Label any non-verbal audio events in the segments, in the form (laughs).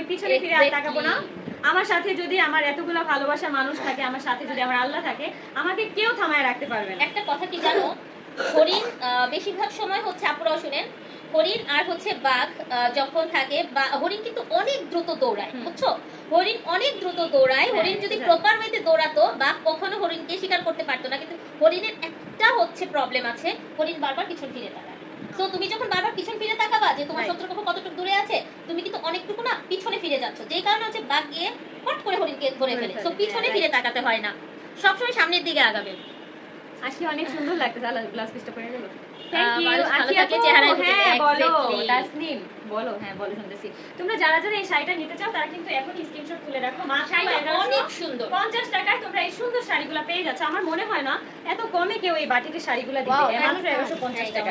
আমি পিছনে ফিরে আর তাকাবো না। আমার সাথে যদি আমার এতগুলো ভালোবাসা মানুষ থাকে আমার সাথে যদি আমার আল্লাহ থাকে আমাকে কেউ থামায় রাখতে পারবে না। একটা কথা কি জানো? হরিণ বেশিরভাগ সময় হচ্ছে আপুরাও শুনেন হরিণ আর হচ্ছে বাঘ যখন থাকে হরিণ কিন্তু অনেক দ্রুত দৌড়ায় বুঝছ? হরিণ অনেক দ্রুত দৌড়ায় হরিণ যদি। প্রপার ওয়েতে দৌড়াতো বাঘ কখনো হরিণকে শিকার করতে পারতো না কিন্তু হরিণের একটা হচ্ছে প্রবলেম আছে হরিণ বারবার পিছন ফিরে তাকায়। তো তুমি যখন বারবার পিছন ফিরে তাকাবা যে তোমার. শত্রুপক্ষ কতটুকু দূরে আছে তুমি কিন্তু অনেকটুকু না পিছনে ফিরে যাচ্ছ। যেই কারণে হচ্ছে বাঘ গিয়ে হট করে হরিণকে ধরে ফেলে। তো পিছনে ফিরে তাকাতে হয় না। সবসময় সামনের দিকে আগাবে। আজকে অনেক সুন্দর আল্লাহ গ্লাস পিসটা পরে গেল হ্যাঁ হ্যাঁ তোমরা যারা যারা এই শাড়িটা নিতে চাও তারা কিন্তু এখন স্ক্রিনশট তুলে রাখো। মাত্র অনেক সুন্দর। পঞ্চাশ সুন্দর শাড়িগুলো পেয়ে যাচ্ছ। আমার মনে হয় না এত কমে কেউ এই বাটিকের শাড়িগুলো দিবে। মাত্র একদম। এগারোশো পঞ্চাশ হ্যাঁ, এটা টাকা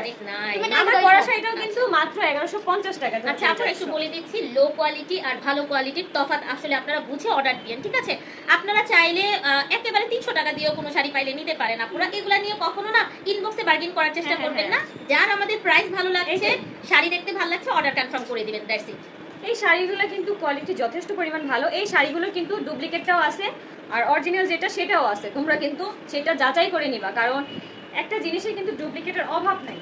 আমার পরা শাড়িটাও কিন্তু মাত্র এগারোশো পঞ্চাশ টাকা আচ্ছা আপনারা একটু বলে দিচ্ছি লো কোয়ালিটি আর ভালো কোয়ালিটির তফাৎ আসলে আপনারা বুঝে অর্ডার দিন ঠিক আছে? আপনারা চাইলে একেবারে তিনশো টাকা দিয়েও কোনো শাড়ি পাইলে নিতে পারেন আপনারা এগুলা নিয়ে কখনো না ইনবক্সে বার্গেন করার চেষ্টা হ্যাঁ, করবেন না। হ্যাঁ, যার আমাদের প্রাইস ভালো লাগছে শাড়ি দেখতে ভালো লাগছে অর্ডার কনফার্ম করে দিবেন দ্যাটস ইট এই শাড়িগুলো কিন্তু কোয়ালিটি যথেষ্ট পরিমাণ ভালো। এই শাড়িগুলো কিন্তু ডুপ্লিকেটটাও আছে আর অরিজিনাল যেটা সেটাও আছে। তোমরা কিন্তু সেটা যাচাই করে নিবা কারণ একটা জিনিসের কিন্তু ডুপ্লিকেটের অভাব নাই।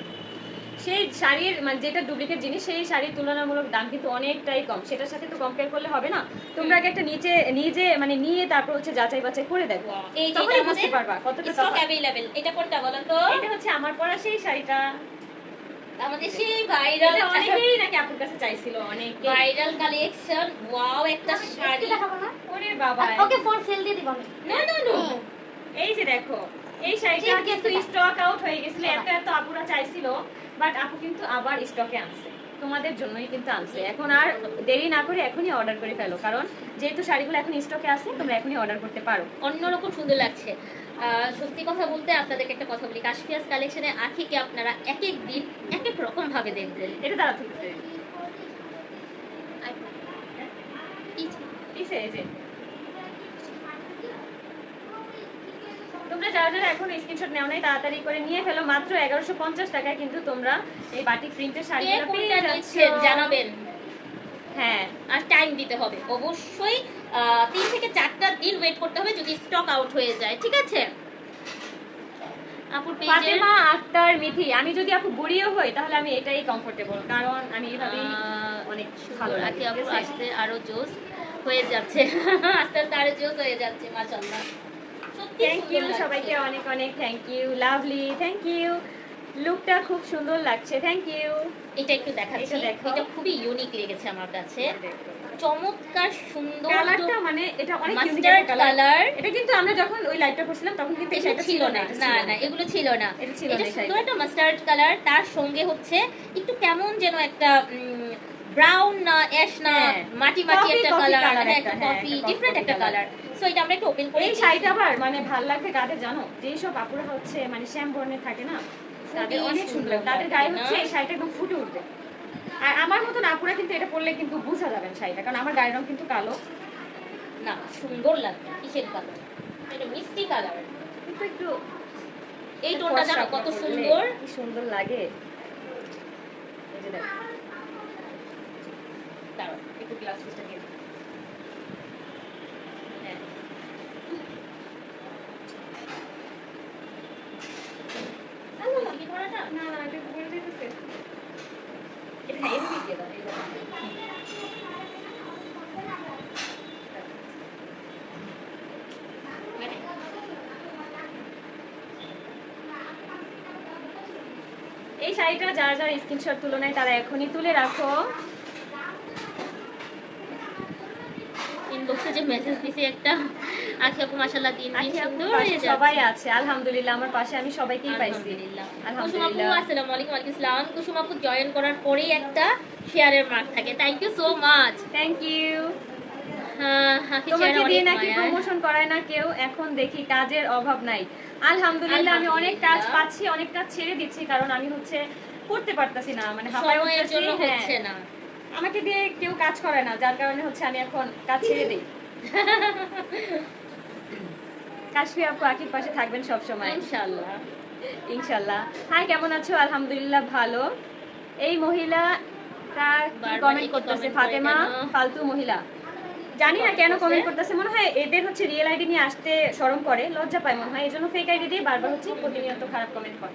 সেই শাড়ির মানে যেটা ডুপ্লিকেট জিনিস সেই শাড়ির তুলনামূলক দাম কিন্তু অনেকটাই কম। সেটার সাথে তো কম্পেয়ার করলে হবে না। তোমরা আগে একটা নিচে নিজে মানে নিয়ে তারপর হচ্ছে যাচাই বাছাই করে দেখো। এই তখনই বুঝতে পারবা কতটা স্টক। অ্যাভেলেবেল এটা কোনটা বলেন তো এটা হচ্ছে আমার পরা সেই শাড়িটা। আমাদের সেই ভাইরাল অনেকেই নাকি আপুর কাছে চাইছিল অনেক ভাইরাল কালেকশন ওয়াও একটা শাড়ি। দেখাবো না? ওরে বাবা। ওকে ফোন সেল দিয়ে দিব না না না। এই যে দেখো এই শাড়িটা কিন্তু স্টক আউট হয়ে গেছিল এত এত আপুরা চাইছিল বাট আপু কিন্তু আবার স্টকে আনছে। তোমাদের জন্যই কিন্তু আনছে। এখন আর দেরি না করে এখনই অর্ডার করে ফেলো কারণ যেহেতু শাড়িগুলো এখন স্টকে আছে তোমরা এখনই অর্ডার করতে পারো। অন্যরকম সুন্দর লাগছে। সত্যি কথা বলতে আপনাদেরকে একটা কথা বলি কাশ্মিয়াস কালেকশনে আখিকে আপনারা এক এক দিন এক এক রকম ভাবে দেখবেন এটা তারা ঠিক পিছে এই যে। তোমরা যারা যারা এখন স্ক্রিনশট নেও নাই তাড়াতাড়ি করে নিয়ে ফেলো। মাত্র এগারোশো পঞ্চাশ টাকায় কিন্তু তোমরা এই বাটিক প্রিন্টের শাড়িগুলো পেয়ে যাচ্ছ। জানাবেন। হ্যাঁ। আর টাইম দিতে হবে। অবশ্যই তিন থেকে চারটা দিন ওয়েট করতে হবে যদি স্টক আউট হয়ে যায় ঠিক আছে? আপুর পেজে ফাতেমা আক্তার মিথি আমি যদি আপু বুড়িও হই তাহলে আমি এটাই কমফোর্টেবল কারণ আমি এভাবেই অনেক ভালো লাগে আপু আসতে আরও জোস হয়ে যাচ্ছে। (laughs) আস্তে আস্তে আরও জোস হয়ে যাচ্ছে মাশাআল্লাহ। থ্যাংক ইউ সবাইকে অনেক অনেক thank you lovely thank you লুকটা খুব সুন্দর লাগছে থ্যাংক ইউ এটা একটু দেখাচ্ছি এটা দেখো। এটা খুবই ইউনিক লেগেছে আমার কাছে। চমৎকার সুন্দর কালারটা মানে এটা অনেক মাস্টার্ড কালার এটা কিন্তু আমরা যখন ওই লাইটটা করছিলাম তখন কিন্তু এটা ছিল না না না এগুলো ছিল না। এটা ছিল সুন্দর একটা মাস্টার্ড কালার তার সঙ্গে হচ্ছে একটু কেমন যেন একটা ব্রাউন না অ্যাশ না হ্যাঁ। মাটি মাটি একটা কালার হ্যাঁ একটা, হ্যাঁ, কফি ডিফারেন্ট একটা কালার সো এটা আমরা একটু ওপেন করে। এই শাড়িটা আবার মানে ভালো লাগবে কাদের জানো? যেই সব আপুরা হচ্ছে মানে শ্যাম বর্ণে থাকে না? তাদের অনেক সুন্দর। তাদের গায়ে হচ্ছে এই শাড়িটা একদম ফুটে উঠবে। আর আমার মতন আপুরা কিন্তু এটা পরলে কিন্তু বোঝা যাবে না শাড়িটা কারণ আমার গায়ের রং কিন্তু কালো। না সুন্দর লাগবে কিসের কালার এটা মিষ্টি কালার। কিন্তু একটু এই টোনটা জানো কত সুন্দর? কি সুন্দর লাগে। এই যে দেখো। দাঁড়াও একটু গ্লাস পিসটা দিয়ে দিই। হ্যাঁ। কি ধরাটা? না না এটা একটু পরে দিতেছে এটা হ্যাঁ এভাবেই দিয়ে দাও এই যে। এই শাড়িটা যারা যারা স্ক্রিনশট তুলনায় তারা এখনই তুলে রাখো। ইনবক্সে যে মেসেজ দিছি একটা আখি আপু মাশাআল্লাহ দিন দিন সুন্দর হয়ে যাচ্ছে। সবাই আছে আলহামদুলিল্লাহ আমার পাশে আমি সবাইকেই পাইছি। আলহামদুলিল্লাহ। কুসুম আপু আসসালামু আলাইকুম ওয়ালাইকুম আসসালাম। কুসুম আপু জয়েন করার পরেই একটা শেয়ারের মার্ক থাকে। Thank you so much thank you তোমাকে দিয়ে নাকি প্রমোশন করায় না কেউ? এখন দেখি কাজের অভাব নাই। আলহামদুলিল্লাহ আমি অনেক কাজ পাচ্ছি অনেক কাজ ছেড়ে দিচ্ছি কারণ আমি হচ্ছে করতে পারতাছি না মানে হাঁপায় হ্যাঁ। হচ্ছে না। আমাকে দিয়ে কেউ কাজ করে না যার কারণে হচ্ছে আমি এখন কাজ ছেড়ে দিই। (laughs) কাশফি আপু আকির পাশে থাকবেন সব সময়। ইনশাআল্লাহ। ইনশাল্লাহ হাই কেমন আছো? আলহামদুলিল্লাহ ভালো। এই মহিলা কমেন্ট করতেছে? ফাতেমা ফালতু মহিলা। জানি না কেন কমেন্ট করতেছে। মনে হয় এদের হচ্ছে রিয়েল আইডি নিয়ে আসতে শরম করে লজ্জা পায় মনে হয় এই জন্য ফেক আইডি দিয়ে বারবার হচ্ছে প্রতিনিয়ত খারাপ কমেন্ট করে।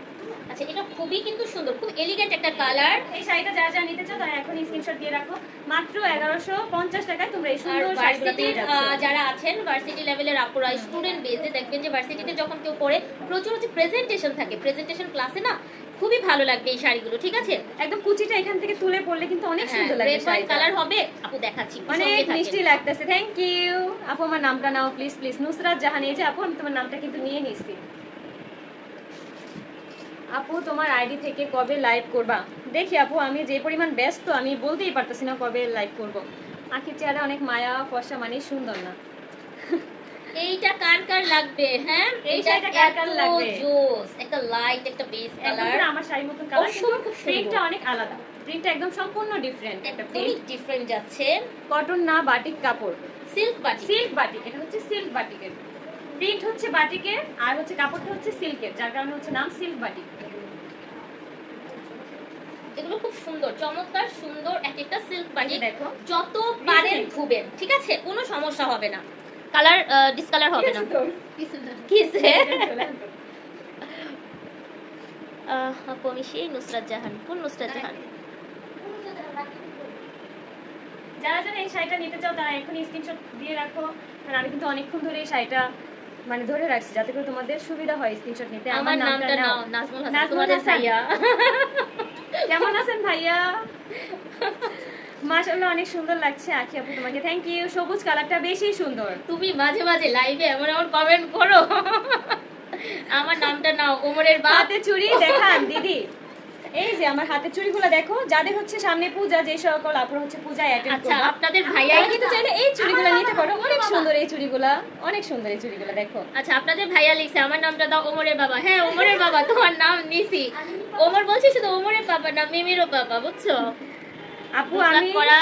আচ্ছা এটা খুবই কিন্তু সুন্দর খুব এলিগেন্ট একটা কালার এই শাড়িটা যা যা নিতে চাও তারা এখন স্ক্রিনশট দিয়ে রাখো। মাত্র এগারোশো পঞ্চাশ টাকায় তোমরা এই সুন্দর শাড়িগুলো পেয়ে যাচ্ছ। যারা আছেন ভার্সিটি লেভেলের আপুরা স্টুডেন্ট বেজে দেখবেন যে ভার্সিটিতে যখন কেউ পড়ে প্রচুর হচ্ছে প্রেজেন্টেশন থাকে। প্রেজেন্টেশন ক্লাসে না খুবই ভালো লাগবে এই শাড়িগুলো ঠিক আছে? একদম কুচিটা এখান থেকে তুলে পড়লে কিন্তু অনেক হ্যাঁ সুন্দর লাগবে রেড হোয়াইট কালার হবে। আপু দেখাচ্ছি অনেক মিষ্টি লাগতেছে থ্যাংক ইউ আপু আমার নামটা now please please Nusrat Jahan এই যে আপু আমি তোমার নামটা কিন্তু নিয়ে নিছি। আপু তোমার আইডি থেকে কবে লাইভ করবা? দেখি আপু আমি যে পরিমাণ ব্যস্ত আমি বলতেই পারতেছি না কবে লাইভ করব। আখির চেহারা অনেক মায়া ফর্সা মানে সুন্দর না। এইটা কার কার লাগবে হ্যাঁ? এইটা শাড়িটা কার কার লাগবে? জোস একটা লাইট একটা বেস কালার আমার শাড়ির মতন কালার অসম্ভব কিন্তু প্রিন্টটা অনেক আলাদা। প্রিন্টটা একদম সম্পূর্ণ ডিফারেন্ট একটা প্রিন্ট ডিফারেন্ট যাচ্ছে। কটন না বাটিক কাপড়। সিল্ক বাটি সিল্ক বাটিক এটা হচ্ছে সিল্ক বাটিকের প্রিন্ট হচ্ছে বাটিকের আর হচ্ছে কাপড়টা হচ্ছে সিল্কের যার কারণে হচ্ছে নাম সিল্ক বাটিক এগুলো খুব সুন্দর চমৎকার সুন্দর এক একটা সিল্ক বাটি দেখো। যত পারেন ধুবেন ঠিক আছে? কোনো সমস্যা হবে না। কালার ডিসকালার হবে না। কিসে (laughs) (laughs) আপু আমি সেই নুসরাত জাহান। কোন নুসরাত জাহান? যারা যারা এই শাড়িটা নিতে চাও তারা এখনই স্ক্রিনশট দিয়ে রাখো। কারণ আমি কিন্তু অনেকক্ষণ ধরে এই শাড়িটা মানে ধরে রাখছি যাতে করে তোমাদের সুবিধা হয় স্ক্রিনশট নিতে। আমার নামটা নাও। নাজমুল হাসান তোমাদের। ভাইয়া। কেমন আছেন ভাইয়া? (laughs) মাশাআল্লাহ অনেক সুন্দর লাগছে আখি আপু তোমাকে। থ্যাংক ইউ সবুজ কালারটা বেশি সুন্দর। তুমি মাঝে মাঝে লাইভে এমন এমন কমেন্ট করো। আমার নামটা নাও ওমরের হাতে চুড়ি দেখান দিদি। এই যে আমার হাতে চুড়িগুলো দেখো যাদের হচ্ছে সামনে পূজা যে সকল আপুরা হচ্ছে পূজায় অ্যাটেন্ড আচ্ছা আপনাদের ভাইয়াই ভাইয়াই কিন্তু চাইলে এই চুড়িগুলো নিতে পারো। অনেক সুন্দর এই চুড়িগুলা অনেক সুন্দর এই চুড়িগুলো দেখো। আচ্ছা আপনাদের ভাইয়া লিখছে আমার নামটা দাও ওমরের বাবা। হ্যাঁ ওমরের বাবা তোমার নাম নিছি ওমর বলছে শুধু ওমরের বাবা না মিমিরও বাবা বুঝছ? আপু আমি করা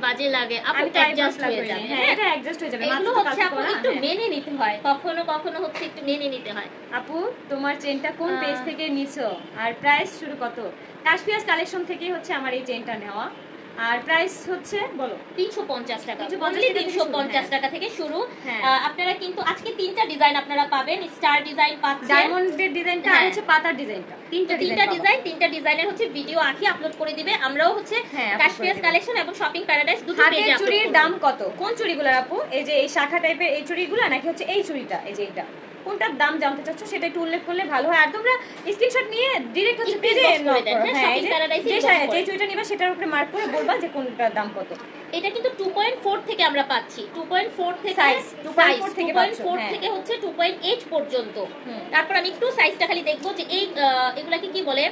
বাজে লাগে। আপু অ্যাডজাস্ট হয়ে যাবে হ্যাঁ হ্যাঁ এটা অ্যাডজাস্ট হয়ে যাবে। এগুলো হচ্ছে আপু একটু হ্যাঁ। মেনে নিতে হয়। কখনো কখনো হচ্ছে একটু মেনে নিতে হয়। আপু তোমার চেনটা কোন। পেজ থেকে নিছো? আর প্রাইস শুরু কত? কাশপিয়াস কালেকশন থেকেই হচ্ছে আমার এই চেনটা নেওয়া। আর প্রাইস হচ্ছে বলো। তিনশো পঞ্চাশ টাকা। 350 অনলি টাকা থেকে তিনশো শুরু, পঞ্চাশ হ্যাঁ। টাকা থেকে শুরু। হ্যাঁ। আপনারা কিন্তু আজকে তিনটা ডিজাইন আপনারা পাবেন। স্টার ডিজাইন পাচ্ছেন ডায়মন্ডের ডিজাইনটা আর হ্যাঁ। হচ্ছে পাতার ডিজাইনটা তিনটা তিনটা ডিজাইন তিনটা ডিজাইনের হচ্ছে ভিডিও আঁকি আপলোড করে দিবে। আমরাও হচ্ছে হ্যাঁ, কাশ্মীর কালেকশন এবং শপিং প্যারাডাইস দুটো পেজে চুড়ির দাম কত? কোন চুড়িগুলোর আপু? এই যে এই শাখা টাইপের এই চুড়িগুলো নাকি হচ্ছে এই চুড়িটা? এই যে এটা কোনটার দাম জানতে চাচ্ছ সেটা একটু উল্লেখ করলে ভালো হয়। আর তোমরা স্ক্রিনশট নিয়ে ডিরেক্ট হচ্ছে পেজে হ্যাঁ, হ্যাঁ যে চুইটা নিবা সেটার উপরে মার্ক করে বলবা যে কোনটার দাম কত। এটা কিন্তু 2.4 থেকে আমরা পাচ্ছি। 2.4 থেকে সাইজ 2.4 থেকে পাচ্ছো, 2.4 হ্যাঁ। থেকে হচ্ছে 2.8 পর্যন্ত। তারপর আমি একটু সাইজটা খালি দেখব যে এই এগুলাকে কি বলে?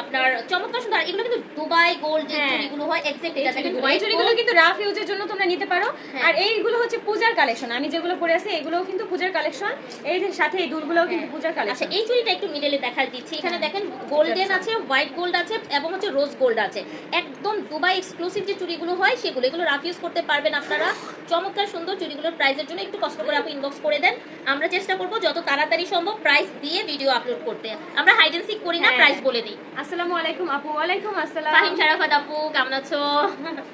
আপনার চমৎকার সুন্দর এগুলো কিন্তু দুবাই গোল্ড যে হ্যাঁ। চুড়িগুলো হয় এক্সাক্ট এটা এই হোয়াইট চুড়িগুলো কিন্তু রাফ ইউজের জন্য তোমরা নিতে পারো। হ্যাঁ। আর এইগুলো হচ্ছে পূজার কালেকশন আমি যেগুলো পরে আছি এগুলোও কিন্তু পূজার কালেকশন এই যে সাথে এই দুলগুলোও কিন্তু পূজার কালেকশন আচ্ছা এই চুড়িটা একটু মিডলে দেখা দিচ্ছি। এখানে হ্যাঁ। দেখেন গোল্ডেন আছে হোয়াইট গোল্ড আছে এবং হচ্ছে রোজ গোল্ড আছে। একদম দুবাই এক্সক্লুসিভ যে চুড়িগুলো হয় সেগুলো এগুলো রাফ ইউজ করতে পারবেন আপনারা। চমৎকার সুন্দর চুড়িগুলোর প্রাইসের জন্য একটু কষ্ট করে আপনি ইনবক্স করে দেন। আমরা চেষ্টা করব যত তাড়াতাড়ি সম্ভব প্রাইস দিয়ে ভিডিও আপলোড করতে। আমরা হাইড এন্ড সিক করি না হ্যাঁ। প্রাইস বলে দিই। আসসালামু আলাইকুম আপু ওয়ালাইকুম আসসালাম। ফাহিম শারাফাত আপু কেমন আছো?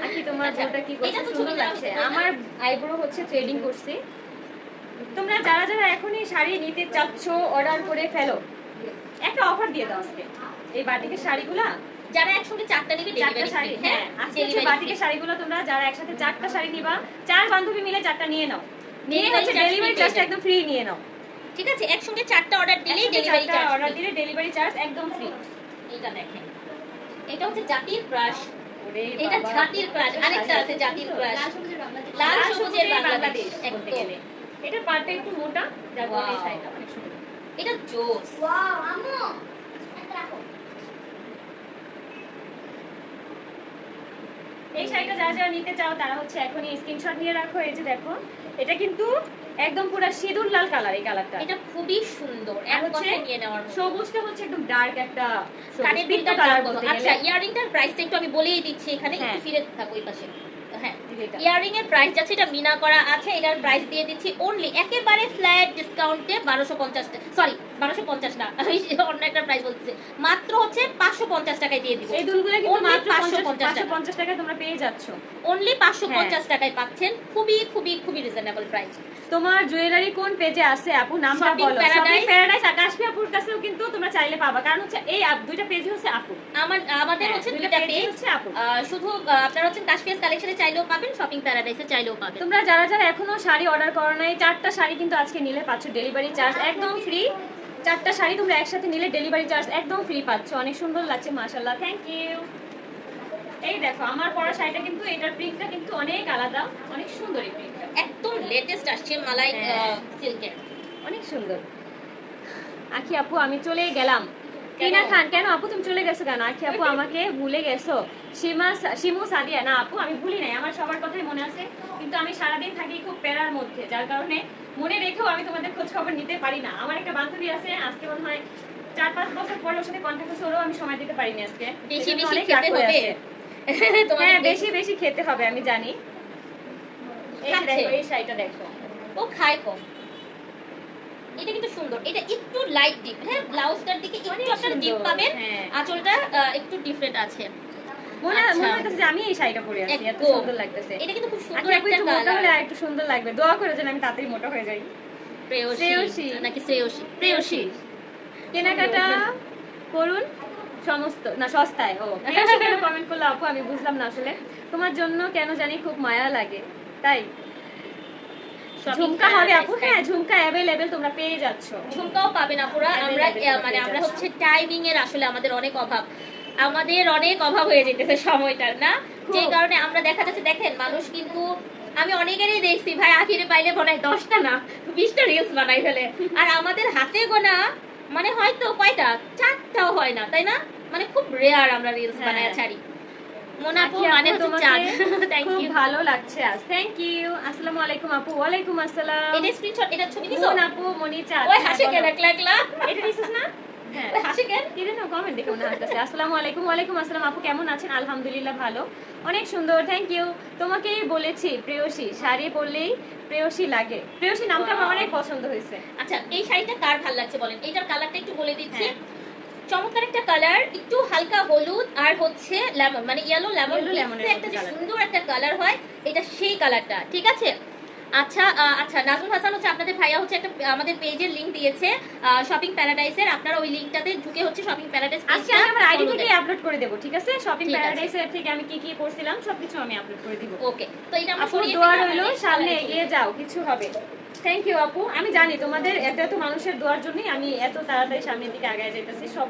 আকি তোমার বউটা কি এটা করছে তো সুন্দর লাগছে। আমার আইব্রো হচ্ছে থ্রেডিং করছি। তোমরা যারা যারা এখনই শাড়ি নিতে চাচ্ছ অর্ডার করে ফেলো। একটা অফার দিয়ে দাও আজকে। এই বাটিকের শাড়িগুলা যারা একসঙ্গে চারটা নিবে চারটা শাড়ি হ্যাঁ হ্যাঁ আজকে হচ্ছে বাটিকের শাড়িগুলো তোমরা যারা একসাথে চারটা শাড়ি নিবা চার বান্ধবী মিলে চারটা নিয়ে নাও। নিয়ে হচ্ছে ডেলিভারি চার্জটা একদম ফ্রি নিয়ে নাও। ঠিক আছে একসঙ্গে চারটা অর্ডার দিলেই ডেলিভারি চার্জ অর্ডার দিলে ডেলিভারি চার্জ একদম ফ্রি এটা দেখেন। এটা হচ্ছে জাতির ক্রাশ। এটা জাতির ক্রাশ। আরেকটা আছে জাতির ক্রাশ। লাল সবুজের বাংলাদেশ। একদম। এটা একটু মোটা. শাড়িটা অনেক সুন্দর। এটা জোস। এই শাড়িটা যারা যারা নিতে চাও তারা হচ্ছে এখনই স্ক্রিনশট নিয়ে রাখো। এই যে দেখো এটা কিন্তু একদম পুরো সিঁদুর লাল কালার এই কালারটা এটা খুবই সুন্দর এক কথায় নিয়ে নেওয়ার মতো। সবুজটা হচ্ছে একদম ডার্ক একটা কানে দুলটার কালার বলতে আচ্ছা ইয়ারিংটার প্রাইসটা একটু আমি বলেই দিচ্ছি এখানে একটু হ্যাঁ। ফিরে থাকো ওই পাশে। হ্যাঁ। ইয়ারিং এর প্রাইস যাচ্ছে এটা মিনা করা আছে এটার প্রাইস দিয়ে দিচ্ছি অনলি একেবারে ফ্ল্যাট ডিসকাউন্টে বারোশো পঞ্চাশ সরি বারোশো পঞ্চাশ না (laughs) আমি অন্য একটা প্রাইস বলতেছি। মাত্র হচ্ছে পাঁচশো পঞ্চাশ টাকায় দিয়ে দিচ্ছি এই দুলগুলো কিন্তু মাত্র পাঁচশো পঞ্চাশ টাকায় তোমরা পেয়ে যাচ্ছ। অনলি পাঁচশো হ্যাঁ। পঞ্চাশ টাকায় পাচ্ছেন। খুবই খুবই খুবই রিজনেবল প্রাইস তোমার জুয়েলারি কোন পেজে আছে আপু? নামটা বলো। শপিং প্যারাডাইস আকাশপি আপুর কাছেও কিন্তু তোমরা চাইলে পাবা। কারণ হচ্ছে এই দুইটা পেজই হচ্ছে আপু। আমার আমাদের হ্যাঁ, হচ্ছে দুইটা পেজ হচ্ছে আপু। শুধু আপনারা হচ্ছেন কাশ্মীর কালেকশনে চাইলেও পাবেন শপিং প্যারাডাইসে চাইলেও পাবেন। তোমরা যারা যারা এখনও শাড়ি অর্ডার করো নাই চারটা শাড়ি কিন্তু আজকে নিলে পাচ্ছ ডেলিভারি চার্জ একদম ফ্রি চারটা শাড়ি তোমরা একসাথে নিলে ডেলিভারি চার্জ একদম ফ্রি পাচ্ছ। অনেক সুন্দর লাগছে মাশাআল্লাহ। থ্যাংক ইউ এই দেখো আমার পরা শাড়িটা কিন্তু এটার প্রিন্টটা কিন্তু অনেক আলাদা অনেক সুন্দর এই প্রিন্টটা। একদম লেটেস্ট আসছে মালাই হ্যাঁ। সিল্কের অনেক সুন্দর। আখি আপু আমি চলে গেলাম। টিনা খান কেন আপু তুমি চলে গেছো কেন? আখি আপু আমাকে ভুলে গেছো। সীমা শিমু সাদিয়া না আপু আমি ভুলি নাই আমার সবার কথাই মনে আছে। কিন্তু আমি সারাদিন থাকি খুব প্যারার মধ্যে যার কারণে মনে রেখেও আমি তোমাদের খোঁজ খবর নিতে পারি না। আমার একটা বান্ধবী আছে আজকে মনে হয় চার পাঁচ বছর পরে ওর সাথে কন্ট্যাক্ট হচ্ছে ওরও আমি সময় দিতে পারিনি আজকে। বেশি বেশি খেতে হবে। (laughs) হ্যাঁ বেশি বেশি খেতে হবে আমি জানি। এই শাড়িটা দেখো। ও খায় কম। এটা কিন্তু সুন্দর। এটা একটু লাইট ডিপ হ্যাঁ? ব্লাউজটার দিকে একটু আপনারা ডিপ পাবেন। হ্যাঁ। আঁচলটা একটু ডিফারেন্ট আছে। মনে আচ্ছা। মনে হইতেছে আমি এই শাড়িটা পরে আছি এত সুন্দর লাগতেছে। এটা কিন্তু খুব সুন্দর একটা একটু হলে একটু সুন্দর লাগবে। দোয়া করে যেন আমি তাড়াতাড়ি মোটা হয়ে যাই। প্রেয়সী নাকি শ্রেয়সী? প্রেয়সী কেনাকাটা (laughs) করুন। সমস্ত না সস্তায় ও। (laughs) কেন কমেন্ট করল আপু আমি বুঝলাম না আসলে। তোমার জন্য কেন জানি খুব মায়া লাগে। তাই? ঝুমকা হবে আপু? হ্যাঁ ঝুমকা অ্যাভেলেবেল তোমরা পেয়ে যাচ্ছ। ঝুমকাও পাবেন আপুরা Available আমরা মানে আমরা হচ্ছে টাইমিং এর আসলে আমাদের অনেক অভাব। আমাদের অনেক অভাব হয়ে যেতেছে সময়টার না? যে কারণে আমরা দেখা যাচ্ছে দেখেন মানুষ কিন্তু আমি অনেকেরই দেখছি ভাই আখিরে পাইলে বানায় দশটা না বিশটা রিলস বানাই ফেলে। আর আমাদের হাতে গোনা মানে হয়তো কয়টা? চারটাও হয় না তাই না? মানে খুব রেয়ার আমরা রিলস হ্যাঁ। বানায় ছাড়ি। মোনাপু মানে চাঁদ থ্যাংক ইউ ভালো লাগছে আজ। থ্যাংক ইউ আসসালামু আলাইকুম আপু। ওয়ালাইকুম আসসালাম। এটা স্ক্রিনশট এটা ছবি দিছো? বোন আপু মনি চাঁদ। ওই হ্যাঁ, হাসে বলো। কেন একলা একলা। এটা দিছিস না? হ্যাঁ। কেন? কি কমেন্ট দেখে মনে হাসতেছে আসসালামু আলাইকুম ওয়ালাইকুম আসসালাম। আপু কেমন আছেন? আলহামদুলিল্লাহ ভালো। অনেক সুন্দর। থ্যাংক ইউ তোমাকেই বলেছি প্রেয়সী। শাড়ি পরলেই প্রেয়সী লাগে। প্রেয়সী নামটা আমার অনেক পছন্দ হয়েছে। আচ্ছা এই শাড়িটা কার ভালো লাগছে বলেন? এইটার কালারটা একটু বলে দিচ্ছি। হ্যাঁ। চমৎকার একটা কালার একটু হালকা হলুদ আর হচ্ছে লেমন মানে ইয়েলো লেমন একটা যে সুন্দর একটা কালার হয় এটা সেই কালারটা ঠিক আছে? আচ্ছা আচ্ছা নাজমুল হাসান হচ্ছে আপনাদের ভাইয়া হচ্ছে একটা আমাদের পেজের লিংক দিয়েছে শপিং প্যারাডাইসের আপনারা ওই লিংকটাতে ঢুকে হচ্ছে শপিং প্যারাডাইস আজকে আমি আমার আইডি থেকে আপলোড করে দেবো ঠিক আছে? শপিং প্যারাডাইসের থেকে আমি কি কি করছিলাম সবকিছু আমি আপলোড করে দিব। ওকে তো এটা আমরা সরিয়ে দোয়া রইল সামনে এগিয়ে যাও কিছু হবে। থ্যাংক ইউ আপু। আমি জানি তোমাদের এত এত মানুষের দোয়ার জন্যই আমি এত তাড়াতাড়ি সামনের দিকে আগায় যাইতেছি সবাই